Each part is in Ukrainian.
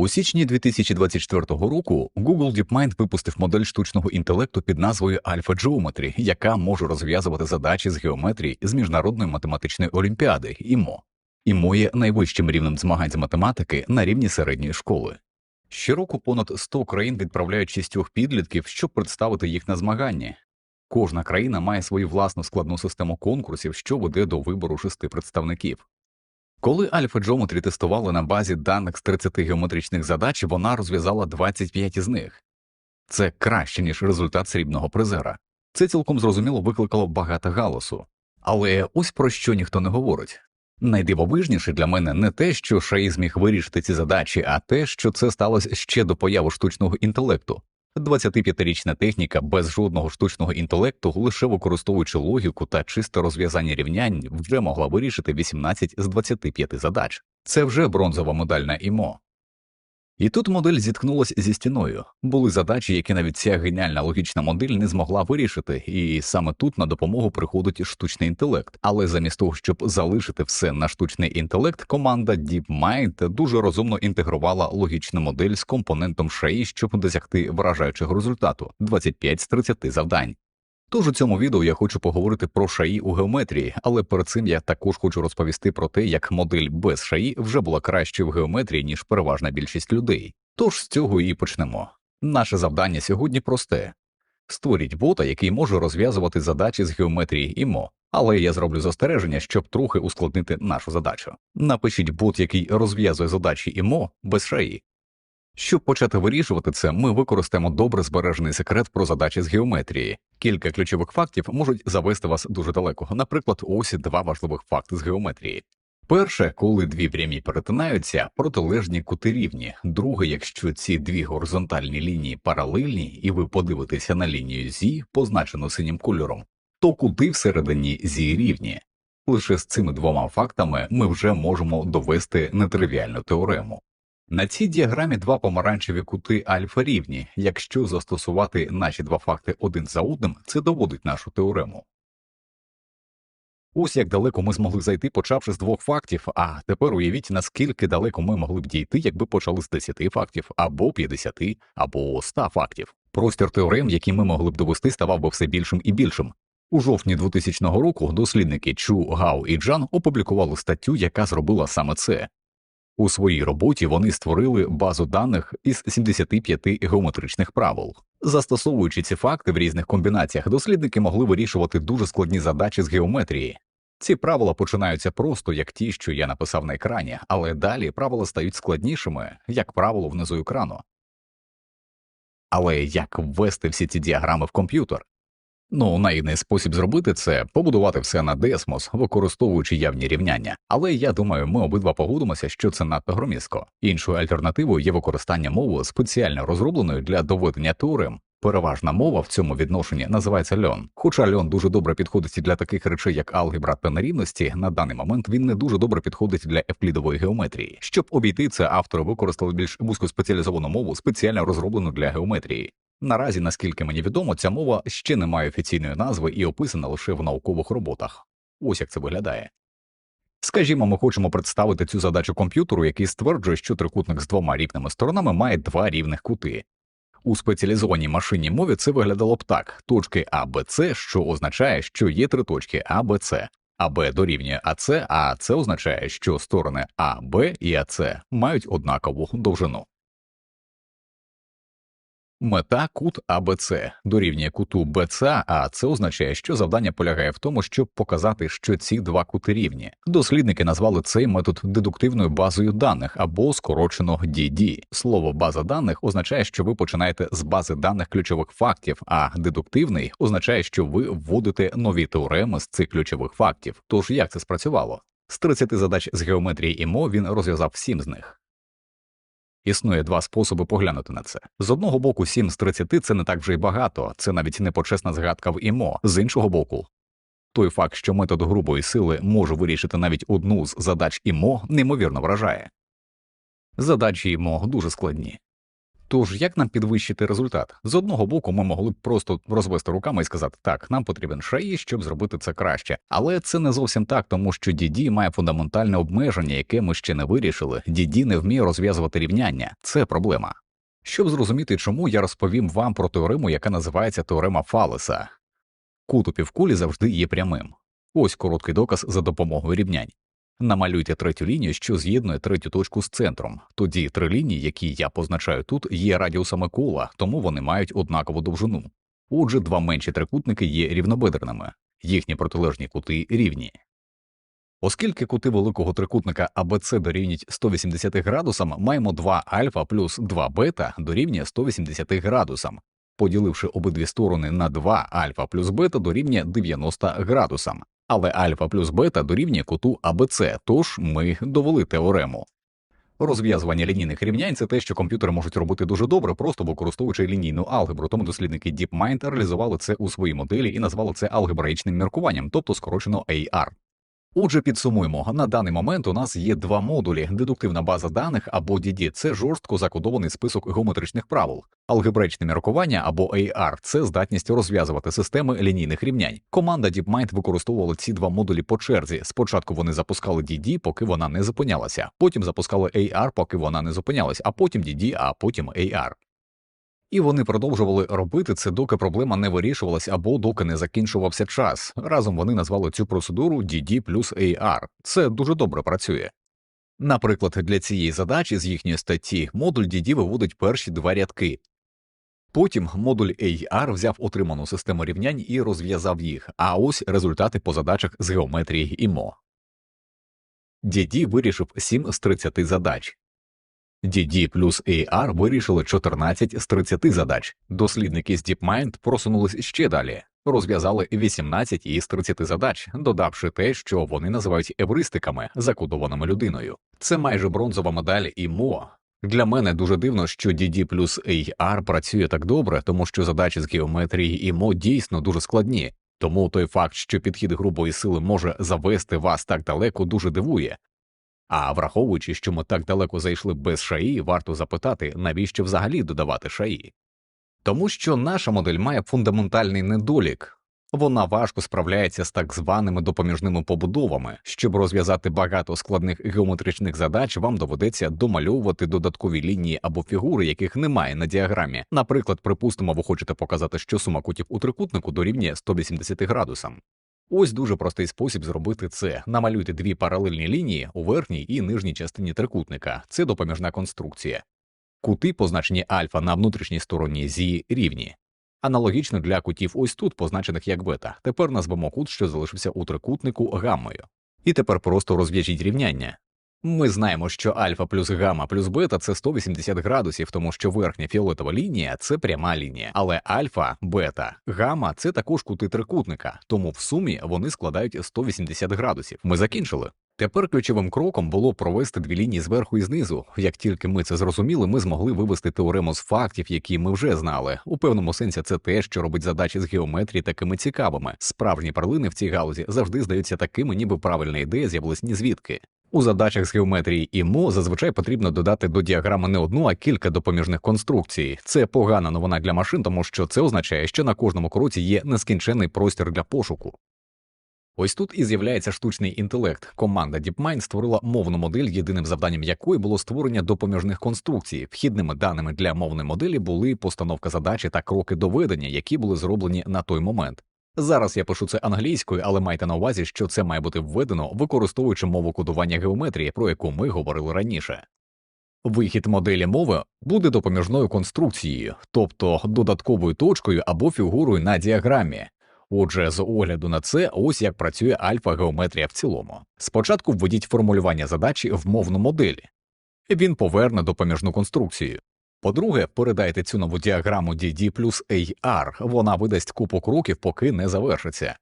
У січні 2024 року Google DeepMind випустив модель штучного інтелекту під назвою Alpha Geometry, яка може розв'язувати задачі з геометрії з міжнародної математичної олімпіади ІМО. ІМО є найвищим рівнем змагань з математики на рівні середньої школи. Щороку понад 100 країн відправляють шістьох підлітків, щоб представити їх на змаганні. Кожна країна має свою власну складну систему конкурсів, що веде до вибору шести представників. Коли Alpha Geometry тестували на базі даних з 30 геометричних задач, вона розв'язала 25 із них. Це краще, ніж результат срібного призера. Це цілком зрозуміло викликало багато галасу. Але ось про що ніхто не говорить. Найдивовижніше для мене не те, що Шаї зміг вирішити ці задачі, а те, що це сталося ще до появи штучного інтелекту. 25-річна техніка без жодного штучного інтелекту, лише використовуючи логіку та чисте розв'язання рівнянь, вже могла вирішити 18 з 25 задач. Це вже бронзова медаль на ІМО. І тут модель зіткнулася зі стіною. Були задачі, які навіть ця геніальна логічна модель не змогла вирішити, і саме тут на допомогу приходить штучний інтелект. Але замість того, щоб залишити все на штучний інтелект, команда DeepMind дуже розумно інтегрувала логічну модель з компонентом SHA, щоб досягти вражаючого результату 25 з 30 завдань. Тож у цьому відео я хочу поговорити про шаї у геометрії, але перед цим я також хочу розповісти про те, як модель без шаї вже була кращою в геометрії, ніж переважна більшість людей. Тож з цього і почнемо. Наше завдання сьогодні просте створіть бота, який може розв'язувати задачі з геометрії ІМО. Але я зроблю застереження, щоб трохи ускладнити нашу задачу. Напишіть бот, який розв'язує задачі ІМО без шаї. Щоб почати вирішувати це, ми використаємо добре збережений секрет про задачі з геометрії. Кілька ключових фактів можуть завести вас дуже далеко. Наприклад, ось два важливих факти з геометрії. Перше, коли дві прямі перетинаються, протилежні кути рівні. Друге, якщо ці дві горизонтальні лінії паралельні, і ви подивитеся на лінію зі, позначену синім кольором, то кути всередині зі рівні. Лише з цими двома фактами ми вже можемо довести нетривіальну теорему. На цій діаграмі два помаранчеві кути альфа рівні. Якщо застосувати наші два факти один за одним, це доводить нашу теорему. Ось як далеко ми змогли зайти, почавши з двох фактів, а тепер уявіть, наскільки далеко ми могли б дійти, якби почали з 10 фактів, або 50, або 100 фактів. Простір теорем, які ми могли б довести, ставав би все більшим і більшим. У жовтні 2000 року дослідники Чу, Гау і Джан опублікували статтю, яка зробила саме це. У своїй роботі вони створили базу даних із 75 геометричних правил. Застосовуючи ці факти в різних комбінаціях, дослідники могли вирішувати дуже складні задачі з геометрії. Ці правила починаються просто як ті, що я написав на екрані, але далі правила стають складнішими, як правило внизу екрану. Але як ввести всі ці діаграми в комп'ютер? Ну, найний спосіб зробити це побудувати все на Desmos, використовуючи явні рівняння. Але я думаю, ми обидва погодимося, що це надто громіздко. Іншою альтернативою є використання мови спеціально розробленої для доведення теорем. Переважна мова в цьому відношенні називається льон. Хоча льон дуже добре підходить для таких речей, як алгебра та нерівності, на даний момент він не дуже добре підходить для евклідової геометрії. Щоб обійти це, автори використали більш вузькоспеціалізовану мову, спеціально розроблену для геометрії. Наразі, наскільки мені відомо, ця мова ще не має офіційної назви і описана лише в наукових роботах. Ось як це виглядає. Скажімо, ми хочемо представити цю задачу комп'ютеру, який стверджує, що трикутник з двома рівними сторонами має два рівних кути. У спеціалізованій машинній мові це виглядало б так: точки А, Б, С, що означає, що є три точки А, Б, С. АБ дорівнює АС, а це означає, що сторони А, Б і АС мають однакову довжину. Мета кут АБЦ дорівнює куту БЦ, а це означає, що завдання полягає в тому, щоб показати, що ці два кути рівні. Дослідники назвали цей метод дедуктивною базою даних або скорочено DD. Слово база даних означає, що ви починаєте з бази даних ключових фактів, а дедуктивний означає, що ви вводите нові теореми з цих ключових фактів. Тож як це спрацювало? З 30 задач з геометрії і мо він розв'язав 7 з них. Існує два способи поглянути на це. З одного боку, 7 з 30 – це не так вже й багато, це навіть не почесна згадка в ІМО. З іншого боку, той факт, що метод грубої сили може вирішити навіть одну з задач ІМО, неймовірно вражає. Задачі ІМО дуже складні. Тож як нам підвищити результат? З одного боку, ми могли б просто розвести руками і сказати, так, нам потрібен шаї, щоб зробити це краще. Але це не зовсім так, тому що DD має фундаментальне обмеження, яке ми ще не вирішили. DD не вміє розв'язувати рівняння. Це проблема. Щоб зрозуміти, чому я розповім вам про теорему, яка називається теорема Фалеса. Кут у півкулі завжди є прямим. Ось короткий доказ за допомогою рівнянь. Намалюйте третю лінію, що з'єднує третю точку з центром. Тоді три лінії, які я позначаю тут, є радіусами кола, тому вони мають однакову довжину. Отже, два менші трикутники є рівнобедреними, їхні протилежні кути рівні. Оскільки кути великого трикутника АБЦ дорівнюють 180 градусам, маємо 2 альфа плюс 2 бета дорівнює 180 градусам. Поділивши обидві сторони на 2 альфа плюс бета дорівнює 90 градусам але альфа плюс бета дорівнює куту АБЦ, тож ми довели теорему. Розв'язування лінійних рівнянь це те, що комп'ютери можуть робити дуже добре, просто використовуючи лінійну алгебру. Тому дослідники DeepMind реалізували це у своїй моделі і назвали це алгебраїчним міркуванням, тобто скорочено AR. Отже, підсумуємо, на даний момент у нас є два модулі: дедуктивна база даних або DD – це жорстко закодований список геометричних правил, алгебраичне міркування або AR – це здатність розв'язувати системи лінійних рівнянь. Команда DeepMind використовувала ці два модулі по черзі. Спочатку вони запускали DD, поки вона не зупинялася, потім запускали AR, поки вона не зупинялась, а потім DD, а потім AR. І вони продовжували робити це, доки проблема не вирішувалась або доки не закінчувався час. Разом вони назвали цю процедуру DD плюс AR. Це дуже добре працює. Наприклад, для цієї задачі з їхньої статті модуль DD виводить перші два рядки. Потім модуль AR взяв отриману систему рівнянь і розв'язав їх, а ось результати по задачах з геометрії ІМО. DD вирішив 7 з 30 задач. DD плюс AR вирішили 14 з 30 задач. Дослідники з DeepMind просунулись ще далі, розв'язали 18 із 30 задач, додавши те, що вони називають евристиками, закодованими людиною. Це майже бронзова медаль ІМО. Для мене дуже дивно, що DD плюс AR працює так добре, тому що задачі з геометрії ІМО дійсно дуже складні. Тому той факт, що підхід грубої сили може завести вас так далеко, дуже дивує. А враховуючи, що ми так далеко зайшли без шаї, варто запитати, навіщо взагалі додавати шаї. Тому що наша модель має фундаментальний недолік вона важко справляється з так званими допоміжними побудовами. Щоб розв'язати багато складних геометричних задач, вам доведеться домальовувати додаткові лінії або фігури, яких немає на діаграмі. Наприклад, припустимо, ви хочете показати, що сума кутів у трикутнику дорівнює 180 градусам. Ось дуже простий спосіб зробити це. Намалюйте дві паралельні лінії у верхній і нижній частині трикутника. Це допоміжна конструкція. Кути, позначені альфа на внутрішній стороні зі рівні. Аналогічно для кутів ось тут, позначених як бета. Тепер назвемо кут, що залишився у трикутнику гаммою. І тепер просто розв'яжіть рівняння. Ми знаємо, що альфа плюс гамма плюс бета це 180 градусів, тому що верхня фіолетова лінія це пряма лінія, але альфа, бета, гамма це також кути трикутника, тому в сумі вони складають 180 градусів. Ми закінчили. Тепер ключовим кроком було провести дві лінії зверху і знизу. Як тільки ми це зрозуміли, ми змогли вивести теорему з фактів, які ми вже знали. У певному сенсі це те, що робить задачі з геометрії такими цікавими. Справжні перлини в цій галузі завжди здаються такими, ніби правильна ідея з'явилась ні звідки. У задачах з геометрії і мо зазвичай потрібно додати до діаграми не одну, а кілька допоміжних конструкцій. Це погана новина для машин, тому що це означає, що на кожному кроці є нескінченний простір для пошуку. Ось тут і з'являється штучний інтелект. Команда DeepMind створила мовну модель, єдиним завданням якої було створення допоміжних конструкцій. Вхідними даними для мовної моделі були постановка задачі та кроки доведення, які були зроблені на той момент. Зараз я пишу це англійською, але майте на увазі, що це має бути введено, використовуючи мову кодування геометрії, про яку ми говорили раніше. Вихід моделі мови буде допоміжною конструкцією, тобто додатковою точкою або фігурою на діаграмі. Отже, з огляду на це, ось як працює альфа-геометрія в цілому. Спочатку введіть формулювання задачі в мовну моделі, він поверне допоміжну конструкцію. По-друге, передайте цю нову діаграму DD плюс AR, вона видасть купу кроків, поки не завершиться.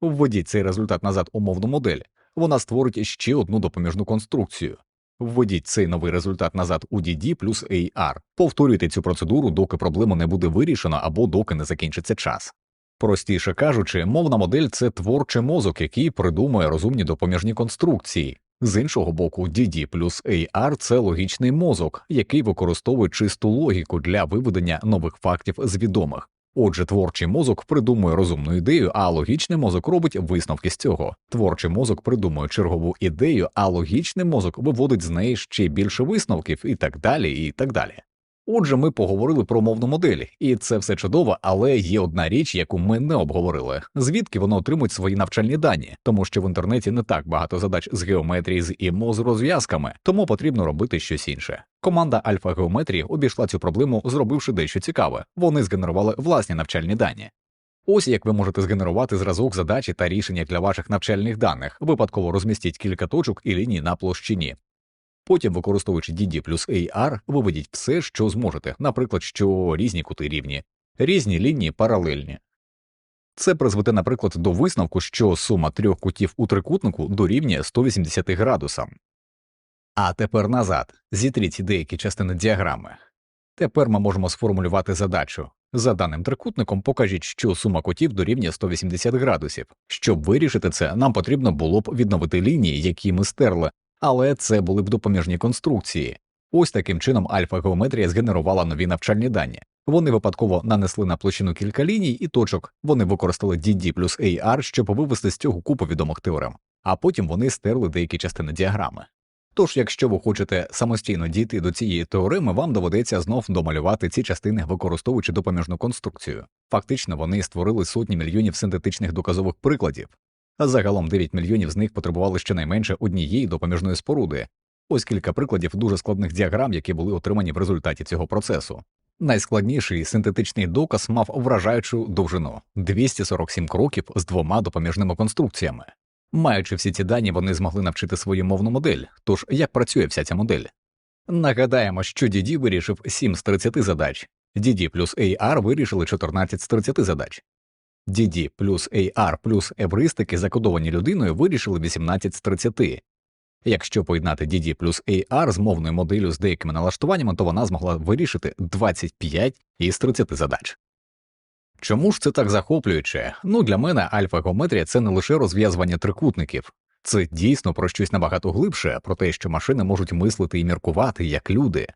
Введіть цей результат назад у мовну модель, вона створить ще одну допоміжну конструкцію. Введіть цей новий результат назад у DD плюс AR. Повторюйте цю процедуру, доки проблема не буде вирішена або доки не закінчиться час. Простіше кажучи, мовна модель це творчий мозок, який придумує розумні допоміжні конструкції. З іншого боку, DD плюс AR – це логічний мозок, який використовує чисту логіку для виведення нових фактів з відомих. Отже, творчий мозок придумує розумну ідею, а логічний мозок робить висновки з цього. Творчий мозок придумує чергову ідею, а логічний мозок виводить з неї ще більше висновків і так далі, і так далі. Отже, ми поговорили про мовну модель, і це все чудово, але є одна річ, яку ми не обговорили: звідки воно отримують свої навчальні дані, тому що в інтернеті не так багато задач з геометрії з ІМО з розв'язками, тому потрібно робити щось інше. Команда Альфа Геометрії обійшла цю проблему, зробивши дещо цікаве. Вони згенерували власні навчальні дані. Ось як ви можете згенерувати зразок задачі та рішення для ваших навчальних даних. Випадково розмістіть кілька точок і ліній на площині. Потім, використовуючи DD плюс AR, виведіть все, що зможете, наприклад, що різні кути рівні, різні лінії паралельні. Це призведе, наприклад, до висновку, що сума трьох кутів у трикутнику дорівнює 180 градусам. А тепер назад зітріть деякі частини діаграми. Тепер ми можемо сформулювати задачу. За даним трикутником покажіть, що сума кутів дорівнює 180 градусів. Щоб вирішити це, нам потрібно було б відновити лінії, які ми стерли, але це були б допоміжні конструкції. Ось таким чином альфа геометрія згенерувала нові навчальні дані. Вони випадково нанесли на площину кілька ліній і точок. Вони використали DD плюс AR, щоб вивести з цього купу відомих теорем, а потім вони стерли деякі частини діаграми. Тож, якщо ви хочете самостійно дійти до цієї теореми, вам доведеться знов домалювати ці частини, використовуючи допоміжну конструкцію. Фактично, вони створили сотні мільйонів синтетичних доказових прикладів, а загалом 9 мільйонів з них потребували щонайменше однієї допоміжної споруди. Ось кілька прикладів дуже складних діаграм, які були отримані в результаті цього процесу. Найскладніший синтетичний доказ мав вражаючу довжину 247 кроків з двома допоміжними конструкціями. Маючи всі ці дані, вони змогли навчити свою мовну модель. Тож як працює вся ця модель? Нагадаємо, що DD вирішив 7 з 30 задач, DD плюс AR вирішили 14 з 30 задач. DD плюс AR плюс евристики, закодовані людиною, вирішили 18 з 30. Якщо поєднати DD плюс AR з мовною моделлю з деякими налаштуваннями, то вона змогла вирішити 25 із 30 задач. Чому ж це так захоплююче? Ну для мене альфа-геометрія це не лише розв'язування трикутників, це дійсно про щось набагато глибше, про те, що машини можуть мислити і міркувати як люди.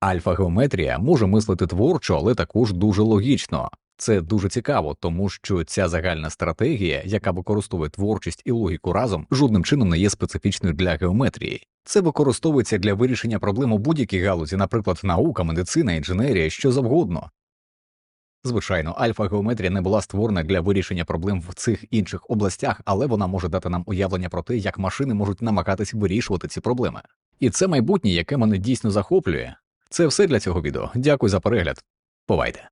Альфа-геометрія може мислити творчо, але також дуже логічно. Це дуже цікаво, тому що ця загальна стратегія, яка використовує творчість і логіку разом, жодним чином не є специфічною для геометрії. Це використовується для вирішення проблем у будь-якій галузі, наприклад, наука, медицина, інженерія, що завгодно. Звичайно, альфа-геометрія не була створена для вирішення проблем в цих інших областях, але вона може дати нам уявлення про те, як машини можуть намагатись вирішувати ці проблеми. І це майбутнє, яке мене дійсно захоплює. Це все для цього відео. Дякую за перегляд. Бувайте!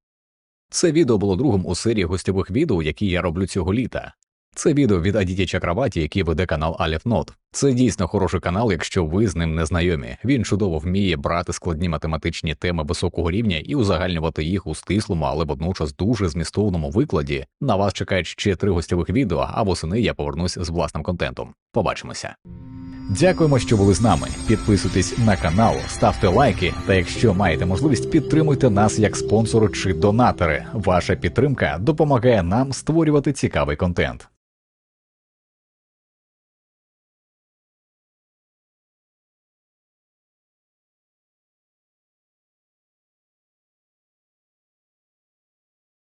Це відео було другим у серії гостьових відео, які я роблю цього літа. Це відео від Адіті Чакраваті, який веде канал Аліф Нот. Це дійсно хороший канал, якщо ви з ним не знайомі. Він чудово вміє брати складні математичні теми високого рівня і узагальнювати їх у стислому, але водночас дуже змістовному викладі. На вас чекають ще три гостьових відео, а восени я повернусь з власним контентом. Побачимося. Дякуємо, що були з нами. Підписуйтесь на канал, ставте лайки, та якщо маєте можливість, підтримуйте нас як спонсори чи донатори. Ваша підтримка допомагає нам створювати цікавий контент.